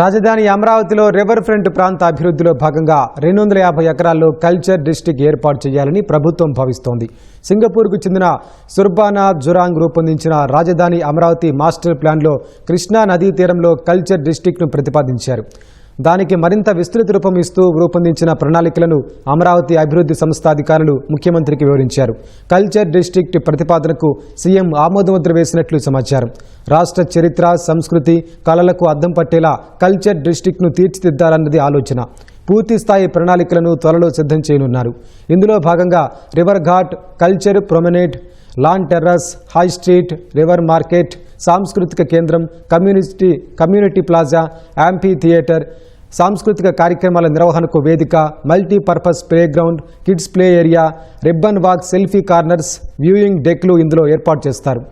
రాజధాని అమరావతిలో river front ప్రాంత అభివృద్ధిలో భాగంగా రెండు వందల యాభై ఎకరాల్లో కల్చర్ డిస్టిక్ ఏర్పాటు చేయాలని ప్రభుత్వం భావిస్తోంది. సింగపూర్కు చెందిన సుర్బానా జురాంగ్ రూపొందించిన రాజధాని అమరావతి మాస్టర్ ప్లాన్లో కృష్ణా నదీ తీరంలో కల్చర్ డిస్టిక్ను ప్రతిపాదించారు. దానికి మరింత విస్తృత రూపం ఇస్తూ రూపొందించిన ప్రణాళికలను అమరావతి అభివృద్ధి సంస్థ అధికారులు ముఖ్యమంత్రికి వివరించారు. కల్చర్ డిస్ట్రిక్ట్ ప్రతిపాదనకు సీఎం ఆమోదముద్ర వేసినట్లు సమాచారం. రాష్ట్ర చరిత్ర సంస్కృతి కళలకు అద్దం పట్టేలా కల్చర్ డిస్ట్రిక్ట్ను తీర్చిదిద్దాలన్నది ఆలోచన. పూర్తి స్థాయి ప్రణాళికలను త్వరలో సిద్ధం చేయనున్నారు. ఇందులో భాగంగా river ghat culture promenade lawn terrace high street river market సాంస్కృతిక కేంద్రం community community plaza amphitheatre సాంస్కృతిక కార్యక్రమాల నిర్వహణకు వేదిక multipurpose play ground kids play area ribbon walk selfie corners viewing డెక్లు ఇందులో ఏర్పాటు చేస్తారు.